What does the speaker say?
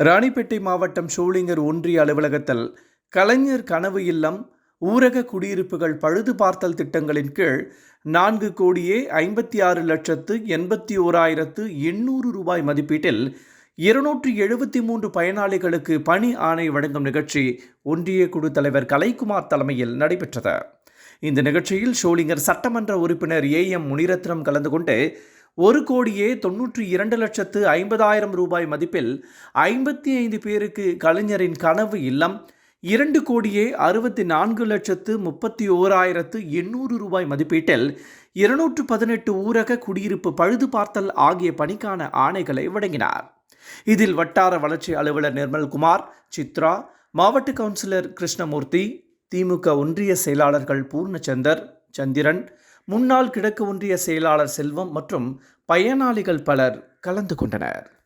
ராணிப்பேட்டை மாவட்டம் ஷோலிங்கர் ஒன்றிய அலுவலகத்தில் கலைஞர் கனவு இல்லம் ஊரக குடியிருப்புகள் பழுது பார்த்தல் திட்டங்களின் கீழ் நான்கு கோடியே ஐம்பத்தி ஆறு லட்சத்து எண்பத்தி ஓராயிரத்து எண்ணூறு ரூபாய் மதிப்பீட்டில் இருநூற்றி எழுபத்தி மூன்று பயனாளிகளுக்கு பணி ஆணை வழங்கும் நிகழ்ச்சி ஒன்றிய குழு தலைவர் கலைக்குமார் தலைமையில் நடைபெற்றது. இந்த நிகழ்ச்சியில் ஷோலிங்கர் சட்டமன்ற உறுப்பினர் ஏ எம் முனிரத்னம் கலந்து கொண்டு ஒரு கோடியே தொன்னூற்றி இரண்டு லட்சத்து ஐம்பதாயிரம் ரூபாய் மதிப்பில் ஐம்பத்தி ஐந்து பேருக்கு கலைஞரின் கனவு இல்லம். இரண்டு கோடியே அறுபத்தி நான்கு லட்சத்து முப்பத்தி ஓராயிரத்து எண்ணூறு ரூபாய் மதிப்பீட்டில் இருநூற்று பதினெட்டு ஊரக குடியிருப்பு பழுது பார்த்தல் ஆகிய பணிக்கான ஆணைகளை வழங்கினார். இதில் வட்டார வளர்ச்சி அலுவலர் நிர்மல்குமார் சித்ரா மாவட்ட கவுன்சிலர் கிருஷ்ணமூர்த்தி திமுக ஒன்றிய செயலாளர்கள் பூர்ணச்சந்தர் சந்திரன் முன்னாள் கிழக்கு ஒன்றிய செயலாளர் செல்வம் மற்றும் பயனாளிகள் பலர் கலந்து கொண்டனர்.